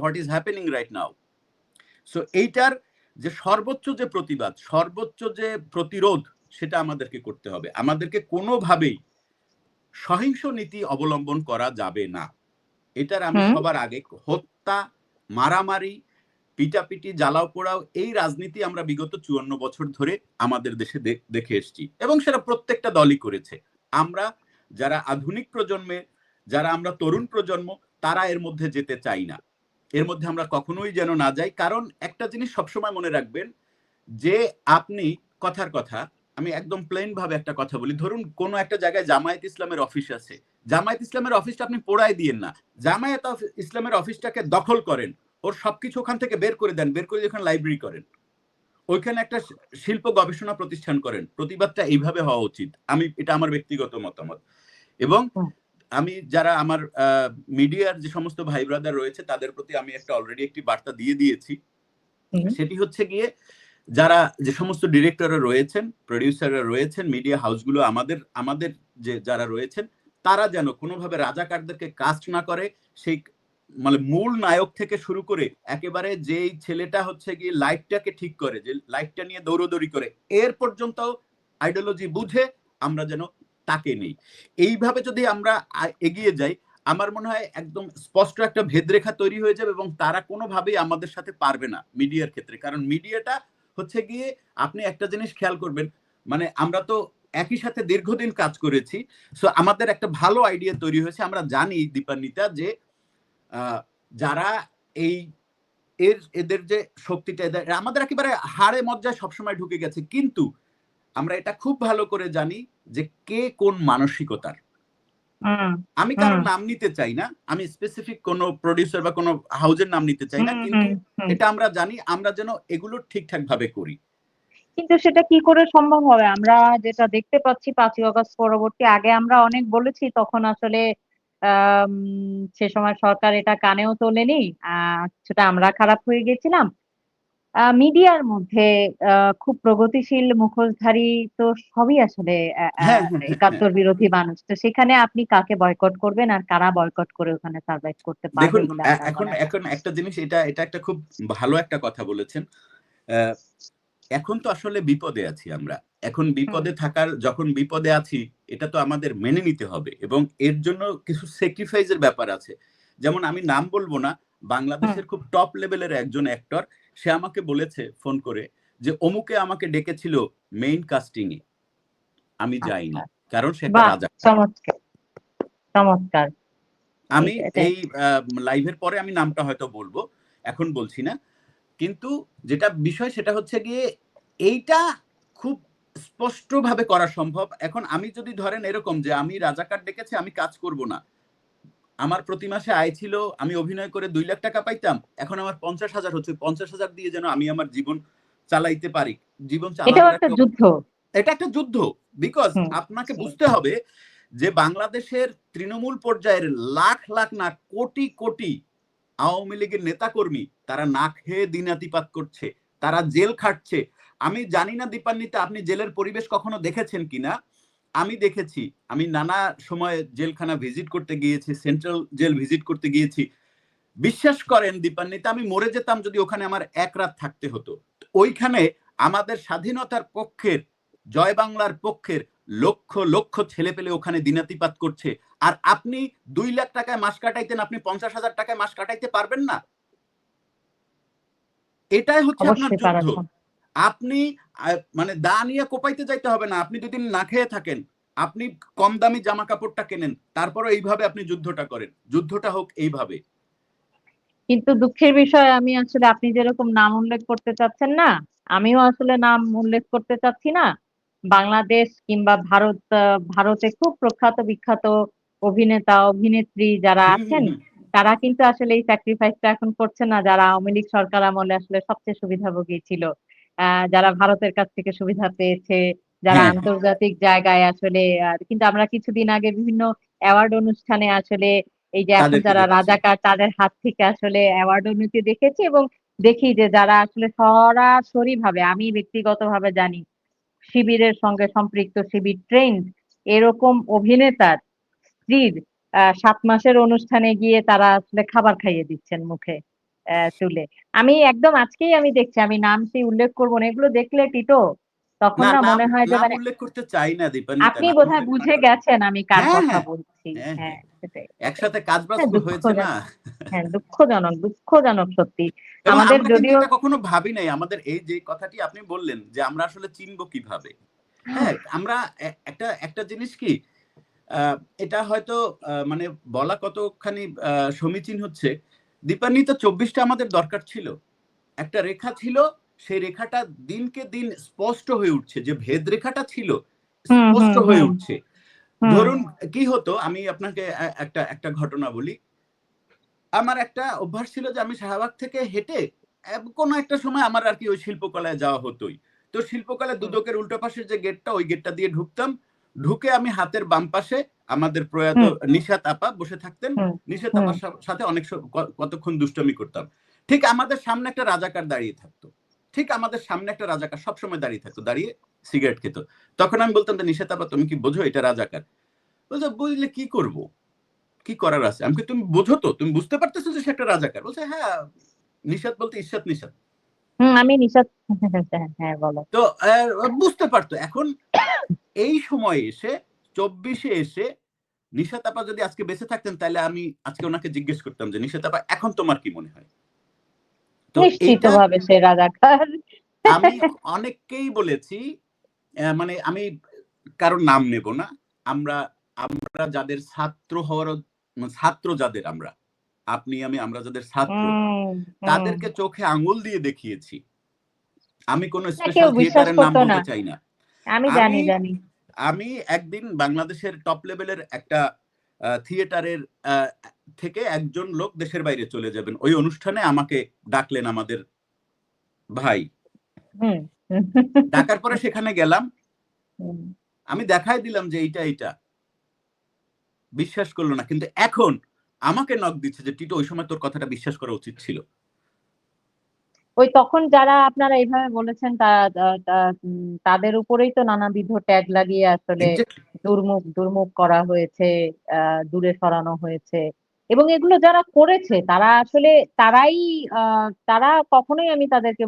What is happening right now so এইটার যে সর্বোচ্চ যে প্রতিবাদ সর্বোচ্চ যে প্রতিরোধ সেটা আমাদেরকে করতে হবে। আমাদেরকে কোনোভাবেই সহিংস নীতি অবলম্বন করা যাবে না। এটার আমি। সবার আগে হত্যা মারামারি পিটাপিটি জ্বালাও পোড়াও এই রাজনীতি আমরা বিগত চুয়ান্ন বছর ধরে আমাদের দেশে দেখে এসেছি এবং সেটা প্রত্যেকটা দলই করেছে। আমরা যারা আধুনিক প্রজন্মে যারা আমরা তরুণ প্রজন্ম তারা এর মধ্যে যেতে চাই না। এর মধ্যে আমরা কখনোই যেন না যাই। কারণ একটা জিনিস সবসময় মনে রাখবেন যে আপনি, কথার কথা, আমি একদম প্লেন ভাবে একটা কথা বলি। ধরুন কোনো একটা জায়গায় জামায়াত ইসলামের অফিস আছে। জামায়াত ইসলামের অফিসটা আপনি পোড়ায় দিয়েন না। জামায়াত ইসলামের অফিসটাকে দখল করেন। ওর সবকিছু ওখান থেকে বের করে দেন, বের করে ওখানে লাইব্রেরি করেন। ওইখানে একটা শিল্প গবেষণা প্রতিষ্ঠান করেন। প্রতিবাদটা এইভাবে হওয়া উচিত। আমি, এটা আমার ব্যক্তিগত মতামত। এবং। আমি যারা আমার মিডিয়ার যে সমস্ত ভাই ব্রাদার রয়েছে তাদের প্রতি আমি একটা অলরেডি একটি বার্তা দিয়ে দিয়েছি। সেটি হচ্ছে গিয়ে যারা যে সমস্ত ডিরেক্টররা রয়েছেন প্রডিউসাররা রয়েছেন মিডিয়া হাউসগুলো আমাদের আমাদের যে যারা রয়েছেন তারা যেন কোনোভাবে রাজাকারদেরকে কাস্ট না করে সেই মানে মূল নায়ক থেকে শুরু করে একেবারে যেই ছেলেটা হচ্ছে গিয়ে লাইফটাকে ঠিক করে যে লাইফটা নিয়ে দৌড়দৌড়ি করে এর পর্যন্ত আইডিওলজি বুঝে আমরা যেন তাকে নেই। এইভাবে যদি আমরা এগিয়ে যাই, আমার মনে হয় একদম স্পষ্ট একটা ভেদরেখা তৈরি হয়ে যাবে এবং তারা কোনোভাবেই আমাদের সাথে পারবে না মিডিয়ার ক্ষেত্রে। কারণ মিডিয়াটা হচ্ছে গিয়ে আপনি একটা জিনিস খেয়াল করবেন মানে আমরা তো একই সাথে দীর্ঘদিন কাজ করেছি সো আমাদের একটা ভালো আইডিয়া তৈরি হয়েছে। আমরা জানি দীপান্বিতা যে যারা এই এর, এদের যে শক্তিটা, এদের আমাদের একেবারে হাড়ে মজ্জায় সবসময় ঢুকে গেছে। কিন্তু আমরা এটা খুব ভালো করে জানি যে কে কোন মানসিকতার। আমি কারও নাম নিতে চাই না আমি স্পেসিফিক কোনো প্রডিউসার বা কোনো হাউজের নাম নিতে চাই না কিন্তু। এটা আমরা জানি আমরা যেন এগুলো ঠিকঠাক ভাবে করি। কিন্তু সেটা কি করে সম্ভব হবে? আমরা যেটা দেখতে পাচ্ছি পাঁচই আগস্ট পরবর্তী আগে আমরা অনেক বলেছি তখন আসলে সে সময় সরকার এটা কানেও তোলেনি আহ, কিছুটা আমরা খারাপ হয়ে গেছিলাম। মিডিয়ার মধ্যে খুব প্রগতিশীল মুখোশধারী তো সবই আসলে আহ, আহ, হ্যাঁ, হ্যাঁ, হ্যাঁ, একাত্তর বিরোধী মানুষ। তো সেখানে আপনি কাকে বয়কট করবেন আর কারা বয়কট করে ওখানে সার্ভাইভ করতে পারবে দেখুন বলে এ- আপনার এখন এখন একটা জিনিস এটা এটা একটা খুব ভালো একটা কথা বলেছেন। এখন তো আসলে বিপদে আছি আমরা। এখন বিপদে থাকার যখন বিপদে আছি এটা তো আমাদের মেনে নিতে হবে এবং এর জন্য কিছু স্যাক্রিফাইসের ব্যাপার আছে। যেমন আমি নাম বলব না বাংলাদেশের খুব টপ লেভেলের একজন অ্যাক্টর সে আমাকে বলেছে ফোন করে যে অমুকে আমাকে ডেকেছিল মেইন কাস্টিং এ আমি যাইনি কারণ সে একটা রাজা। চমৎকার আমি এই লাইভের পরে আমি নামটা হয়তো বলব এখন বলছি না। কিন্তু যেটা বিষয় সেটা হচ্ছে গিয়ে এইটা খুব স্পষ্টভাবে করা সম্ভব। এখন আমি যদি ধরেন এরকম যে আমি রাজাকার ডেকেছে আমি কাজ করব না। আমার প্রতি মাসে আয় ছিল আমি অভিনয় করে দুই লাখ টাকা পাইতাম এখন আমার পঞ্চাশ হাজার হচ্ছে পঞ্চাশ হাজার দিয়ে যেন আমি আমার জীবন চালাইতে পারি। জীবন এটা একটা যুদ্ধ বিকজ আপনাকে বুঝতে হবে যে বাংলাদেশের তৃণমূল পর্যায়ের লাখ লাখ না কোটি কোটি আওয়ামী লীগের নেতাকর্মী তারা না খেয়ে দিনাতিপাত করছে তারা জেল খাটছে। আমি জানি না দীপান্বিতা আপনি জেলের পরিবেশ কখনো দেখেছেন কিনা? আমি দেখেছি আমি নানা সময় জেলখানা ভিজিট করতে গিয়েছি সেন্ট্রাল জেল ভিজিট করতে গিয়েছি। বিশ্বাস করেন দীপান্বিতা আমি মরে যেতাম যদি ওখানে আমার এক রাত থাকতে হতো। ওইখানে আমাদের স্বাধীনতার পক্ষের জয় বাংলার পক্ষের লক্ষ লক্ষ ছেলে পেলে ওখানে দিনাতিপাত করছে। আর আপনি দুই লাখ টাকায় মাস কাটাইতেন আপনি পঞ্চাশ হাজার টাকায় মাস কাটাইতে পারবেন না। এটাই হচ্ছে আপনার যুদ্ধ। আপনি মানে দা নিয়ে কোপাইতে যাইতে হবে না। আপনি দুদিন না খেয়ে থাকেন। আপনি কম দামি জামা কাপড়টা কেনেন। তারপরে এইভাবে আপনি যুদ্ধটা করেন। যুদ্ধটা হোক এইভাবে। কিন্তু দুঃখের বিষয় আমি আসলে আপনি যেরকম নাম উল্লেখ করতে চাচ্ছেন না আমিও আসলে নাম উল্লেখ করতে চাচ্ছি না। বাংলাদেশ কিংবা ভারত ভারতে খুব প্রখ্যাত বিখ্যাত অভিনেতা অভিনেত্রী যারা আছেন তারা কিন্তু আসলে এই স্যাক্রিফাইসটা এখন করছে না যারা আওয়ামী লীগ সরকার আমলে আসলে সবচেয়ে সুবিধাভোগী ছিল। যারা ভারতের কাছ থেকে সুবিধা পেয়েছে যারা হ্যাঁ। আন্তর্জাতিক জায়গায় আসলে কিন্তু আমরা কিছুদিন আগে বিভিন্ন অ্যাওয়ার্ড অনুষ্ঠানে আসলে এই যে এখন যারা রাজাকার তাদের হাত থেকে আসলে অ্যাওয়ার্ড নিতে দেখেছি এবং দেখি যে যারা আসলে সরাসরি ভাবে আমি ব্যক্তিগতভাবে জানি শিবিরের সঙ্গে সম্পৃক্ত শিবির ট্রেন্ড এরকম অভিনেতার স্ত্রীর আহ, সাত মাসের অনুষ্ঠানে গিয়ে তারা আসলে খাবার খাইয়ে দিচ্ছেন মুখে চুলে। আমি একদম আজকেই আমি দেখছি আমি নাম সেই উল্লেখ করব না এগুলো দেখলে টিটো তখন না মনে হয় যে মানে উল্লেখ করতে চাই না দীপান্বিতা আপনি বোধহয় বুঝে গেছেন আমি কার হ্যাঁ, কথা হ্যাঁ, বলছি। হ্যাঁ, হ্যাঁ। একসাথে কাজ বাজ হ্যাঁ, হয়েছে না। হ্যাঁ দুঃখজনক দুঃখজনক সত্যি। আমাদের যদিও কখনো ভাবি নাই আমাদের এই যে কথাটি আপনি বললেন যে আমরা আসলে চিনবো কীভাবে। হ্যাঁ আমরা একটা একটা জিনিস কি আহ, এটা হয়তো আহ, মানে বলা কতখানি আহ, সমীচীন হচ্ছে দীপান্বিত চব্বিশটা আমাদের দরকার ছিল। একটা রেখা ছিল সেই রেখাটা দিনকে দিন স্পষ্ট হয়ে উঠছে যে ভেদ রেখাটা ছিল স্পষ্ট হয়ে উঠছে। ধরুন কি হতো আমি আপনাকে একটা একটা ঘটনা বলি। আমার একটা অভ্যাস ছিল যে আমি শাহবাগ থেকে হেঁটে কোনো একটা সময় আমার আর কি ওই শিল্পকলায় যাওয়া হতোই। তো শিল্পকলায় দুদকের উল্টো পাশের যে গেটটা ওই গেটটা দিয়ে ঢুকতাম। ঢুকে আমি হাতের বাম পাশে আমাদের প্রয়াত নিশাত আপা বসে থাকতেন। নিশাত আপার সাথে অনেক কতক্ষণ দুষ্টমি করতাম। ঠিক আমাদের সামনে একটা রাজাকার দাঁড়িয়ে থাকতো। ঠিক আমাদের সামনে একটা রাজাকার সবসময় দাঁড়িয়ে থাকতো দাঁড়িয়ে সিগারেট খেত। তখন আমি বলতাম নিশাত আপা তুমি কি বোঝো এটা রাজাকার? বলছে বুঝলে কি করব? কি করার আছে? আমি তুমি বোঝো তো তুমি বুঝতে পারতেছো যে সে একটা রাজাকার? বলছে হ্যাঁ নিশাত বলতে ঈশ্বর নিশাত। আমি নিশাদ হ্যাঁ, হ্যাঁ বলো। তো বুঝতে পারতো। এখন এই সময়ে এসে চব্বিশে এসে নিশাত আপা যদি আজকে বেঁচে থাকতেন তাহলে আমি আজকে ওনাকে জিজ্ঞেস করতাম যে আপা এখন তোমার কি মনে হয়? তো নিশ্চিত সে রাজাকার। আমি অনেককেই বলেছি মানে আমি কারোর নাম নেব না। আমরা আমরা যাদের ছাত্র হওয়ার মানে ছাত্র যাদের আমরা আপনি আমি আমরা যাদের ছাত্র। তাদেরকে চোখে আঙুল দিয়ে দেখিয়েছি। আমি কোন স্পেশাল থিয়েটারের নাম বলতে চাই না। আমি জানি জানি। আমি একদিন বাংলাদেশের টপ লেভেলের একটা থিয়েটারের থেকে একজন লোক দেশের বাইরে চলে যাবেন। ওই অনুষ্ঠানে আমাকে ডাকলেন আমাদের ভাই। ডাকার পরে সেখানে গেলাম। আমি দেখাই দিলাম যে এইটা এইটা। বিশ্বাস করল না। কিন্তু এখন আমাকে নক দিচ্ছে যে টিটো ওই সময় তোর কথাটা বিশ্বাস করা উচিত ছিল। ওই তখন যারা আপনারা এইভাবে বলেছেন তাদের উপরেই তো নানাবিধ ট্যাগ লাগিয়ে আসলে দুর্মুখ দুর্মুখ করা হয়েছে আহ দূরে সরানো হয়েছে। এবং এগুলো যারা করেছে তারা আসলে তারাই আহ তারা কখনোই আমি তাদেরকে